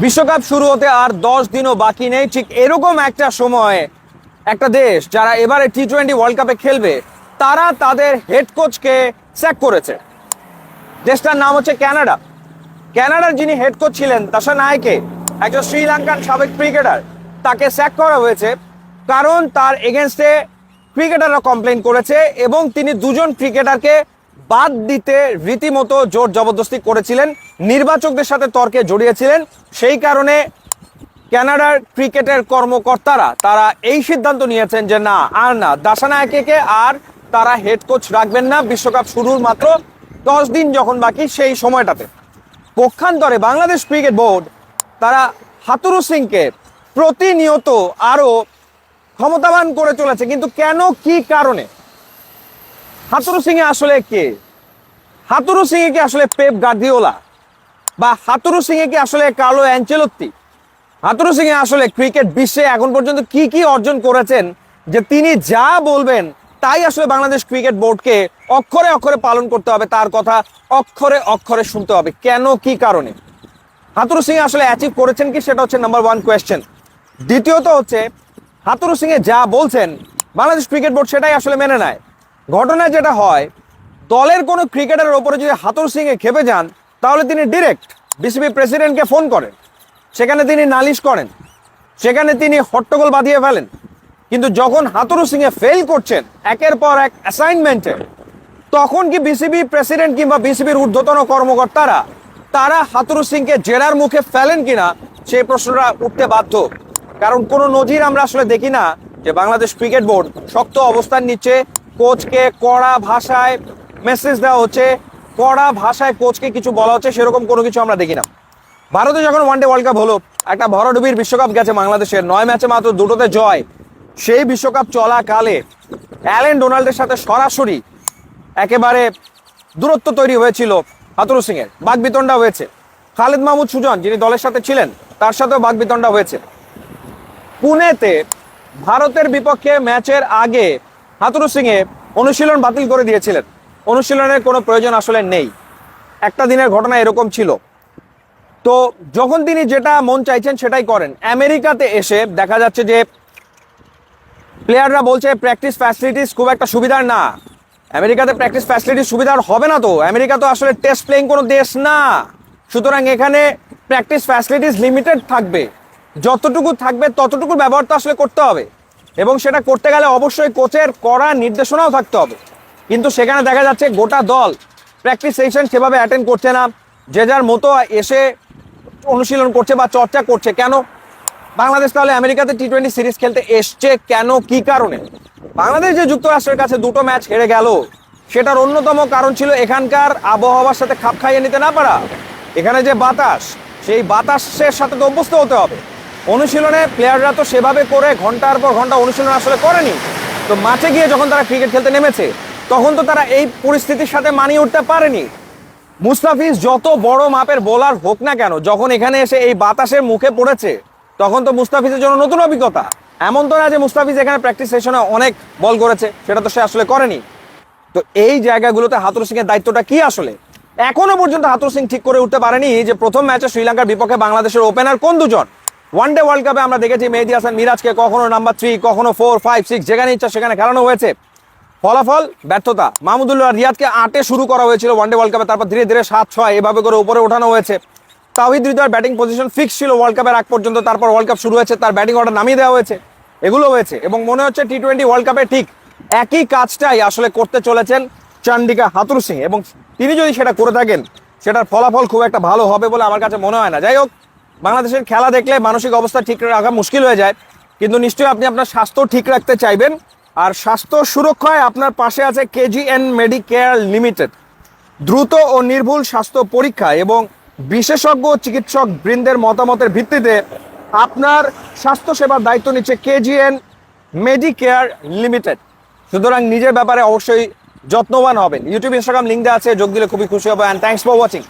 বিশ্বকাপ শুরু হতে আর দশ দিনও বাকি নেই। ঠিক এরকম একটা সময়ে একটা দেশ যারা এবারে টি টোয়েন্টি ওয়ার্ল্ড কাপে খেলবে, তারা তাদের হেড কোচকে স্যাক করেছে। দেশটার নাম হচ্ছে ক্যানাডা ক্যানাডার যিনি হেড কোচ ছিলেন, তাসা নায়কে একজন শ্রীলঙ্কান সাবেক ক্রিকেটার তাকে স্যাক করা হয়েছে কারণ তার এগেনস্টে ক্রিকেটাররা কমপ্লেন করেছে এবং তিনি দুজন ক্রিকেটারকে বাদ দিতে রীতিমতো জোর জবরদস্তি করেছিলেন, নির্বাচকদের সাথে তর্কে জড়িয়েছিলেন। সেই কারণে কানাডার ক্রিকেটের কর্মকর্তারা, তারা এই সিদ্ধান্ত নিয়েছেন যে না, আর না দাসানায়কে আর তারা হেড কোচ রাখবেন না। বিশ্বকাপ শুরুর মাত্র দশ দিন যখন বাকি, সেই সময়টাতে। পক্ষান্তরে বাংলাদেশ ক্রিকেট বোর্ড, তারা হাতুরু সিংকে প্রতিনিয়ত আরও ক্ষমতাবান করে চলেছে। কিন্তু কেন, কি কারণে? হাতুরু সিং এ আসলে কে? হাতুরু সিং এ কি আসলে পেপ গার্দিওলা? বা হাতুরু সিং এ কি আসলে কার্লো অ্যাঞ্চেলত্তি? হাতুরু সিং এ আসলে ক্রিকেট বিশ্বে এখন পর্যন্ত কি কি অর্জন করেছেন, যে তিনি যা বলবেন তাই আসলে বাংলাদেশ ক্রিকেট বোর্ডকে অক্ষরে অক্ষরে পালন করতে হবে, তার কথা অক্ষরে অক্ষরে শুনতে হবে। কেন, কি কারণে? হাতুরু সিং আসলে অ্যাচিভ করেছেন কি, সেটা হচ্ছে নাম্বার ওয়ান কোয়েশ্চেন দ্বিতীয়ত হচ্ছে, হাতুরু সিং এ যা বলছেন, বাংলাদেশ ক্রিকেট বোর্ড সেটাই আসলে মেনে নেয়। ঘটনা যেটা হয়, দলের কোনো ক্রিকেটারের ওপরে যদি হাতুরু সিং এ খেপে যান, তাহলে তিনি ডিরেক্ট বিসিবি প্রেসিডেন্টকে ফোন করেন। সেখানে তিনি নালিশ করেন। সেখানে তিনি হট্টগোল বাঁধিয়ে ফেলেন। কিন্তু যখন হাতুরু সিংয়ে ফেল করছেন, একের পর এক অ্যাসাইনমেন্টে তখন কি বিসিবি প্রেসিডেন্ট কিংবা বিসিবির ঊর্ধ্বতন কর্মকর্তারা, তারা হাতুরু সিংকে জেরার মুখে ফেলেন কিনা সেই প্রশ্নটা উঠতে বাধ্য। কারণ কোনো নজির আমরা আসলে দেখি না যে বাংলাদেশ ক্রিকেট বোর্ড শক্ত অবস্থান নিচ্ছে কোচকে কড়া ভাষায় মেসেজ দেওয়া হচ্ছে। কড়া ভাষায় কোচকে কিছু বলা হচ্ছে, সেরকম কোনো কিছু আমরা দেখি না। ভারতে যখন ওয়ানডে ওয়ার্ল্ড কাপ হলো, একটা ভরাডুবির বিশ্বকাপ গেছে বাংলাদেশের। নয় ম্যাচে মাত্র দুটোতে জয়। সেই বিশ্বকাপ চলাকালে অ্যালেন ডোনাল্ডের সাথে সরাসরি একেবারে দূরত্ব তৈরি হয়েছিল হাতুরু সিং এর বাগবিতণ্ডা হয়েছে। খালিদ মাহমুদ সুজন, যিনি দলের সাথে ছিলেন, তার সাথেও বাগবিতণ্ডা হয়েছে। পুনেতে ভারতের বিপক্ষে ম্যাচের আগে হাতুরু সিং এ অনুশীলন বাতিল করে দিয়েছিলেন। অনুশীলনের কোনো প্রয়োজন আসলে নেই। একটা দিনের ঘটনা এরকম ছিল। তো যখন তিনি যেটা মন চাইছেন সেটাই করেন। আমেরিকাতে এসে দেখা যাচ্ছে যে প্লেয়াররা বলছে, প্র্যাকটিস ফ্যাসিলিটিস খুব একটা সুবিধার না। আমেরিকাতে প্র্যাকটিস ফ্যাসিলিটিস সুবিধার হবে না তো। আমেরিকা তো আসলে টেস্ট প্লেইং কোনো দেশ না। সুতরাং এখানে প্র্যাকটিস ফ্যাসিলিটিস লিমিটেড থাকবে। যতটুকু থাকবে ততটুকু ব্যবহার তো আসলে করতে হবে। এবং সেটা করতে গেলে অবশ্যই কোচের কড়া নির্দেশনাও থাকতে হবে। কিন্তু সেখানে দেখা যাচ্ছে গোটা দল প্র্যাকটিস সেশন সেভাবে অ্যাটেন্ড করছে না। যে যার মতো এসে অনুশীলন করছে বা চর্চা করছে, কেন? বাংলাদেশ তাহলে আমেরিকাতে টি টোয়েন্টি সিরিজ খেলতে এসছে কেন? কি কারণে? বাংলাদেশ যে যুক্তরাষ্ট্রের কাছে দুটো ম্যাচ হেরে গেল, সেটার অন্যতম কারণ ছিল এখানকার আবহাওয়ার সাথে খাপ খাইয়ে নিতে না পারা। এখানে যে বাতাস, সেই বাতাসের সাথে তো অভ্যস্ত হতে হবে। অনুশীলনে প্লেয়াররা তো সেভাবে করে ঘণ্টার পর ঘণ্টা অনুশীলন আসলে করেনি। তো মাঠে গিয়ে যখন তারা ক্রিকেট খেলতে নেমেছে, তখন তো তারা এই পরিস্থিতির সাথে মানিয়ে উঠতে পারেনি। মুস্তাফিজ যত বড় মাপের বোলার হোক না কেন, যখন এখানে এসে এই বাতাসের মুখে পড়েছে, তখন তো মুস্তাফিজের জন্য নতুন অভিজ্ঞতা। এমন তো না যে মুস্তাফিজ এখানে প্র্যাকটিস সেশনে অনেক বল করেছে, সেটা তো সে আসলে করেনি। তো এই জায়গাগুলোতে হাতুর সিং এর দায়িত্বটা কি আসলে? এখনও পর্যন্ত হাতুর সিং ঠিক করে উঠতে পারেনি যে প্রথম ম্যাচে শ্রীলঙ্কার বিপক্ষে বাংলাদেশের ওপেনার কোন দুজন? ওয়ানডে ওয়ার্ল্ড কাপে আমরা দেখেছি মেহেদি হাসান মিরাজকে কখনো নাম্বার থ্রি কখনো ফোর ফাইভ সিক্স যেখানে ইচ্ছা সেখানে খেলানো হয়েছে। ফলাফল, ব্যর্থতা। মাহমুদুল্লাহ রিয়াদকে আটে শুরু করা হয়েছিল ওয়ানডে ওয়ার্ল্ড কাপে তারপর ধীরে ধীরে সাত, ছয়, এভাবে করে উপরে ওঠানো হয়েছে। তাহিদ হৃদয়ের ব্যাটিং পজিশন ফিক্স ছিল ওয়ার্ল্ড কাপের আগ পর্যন্ত, তারপর ওয়ার্ল্ড কাপ শুরু হয়েছে, তার ব্যাটিং অর্ডার নামিয়ে দেওয়া হয়েছে। এগুলো হয়েছে, এবং মনে হচ্ছে টি টোয়েন্টি ওয়ার্ল্ড কাপে ঠিক একই কাজটাই আসলে করতে চলেছেন চন্ডিকা হাতুর সিং। এবং তিনি যদি সেটা করে থাকেন, সেটার ফলাফল খুব একটা ভালো হবে বলে আমার কাছে মনে হয় না। যাই হোক বাংলাদেশের খেলা দেখলে মানসিক অবস্থা ঠিক রাখা মুশকিল হয়ে যায়। কিন্তু নিশ্চয়ই আপনি আপনার স্বাস্থ্য ঠিক রাখতে চাইবেন। আর স্বাস্থ্য সুরক্ষায় আপনার পাশে আছে কেজিএন মেডিকেয়ার লিমিটেড। দ্রুত ও নির্ভুল স্বাস্থ্য পরীক্ষা এবং বিশেষজ্ঞ চিকিৎসক বৃন্দের মতামতের ভিত্তিতে আপনার স্বাস্থ্য সেবার দায়িত্ব নিচ্ছে কেজিএন মেডিকেয়ার লিমিটেড। সুতরাং নিজের ব্যাপারে অবশ্যই যত্নবান হবেন। ইউটিউব, ইনস্টাগ্রাম লিঙ্ক দেওয়া আছে, যোগ দিলে খুবই খুশি হবে। And thanks for watching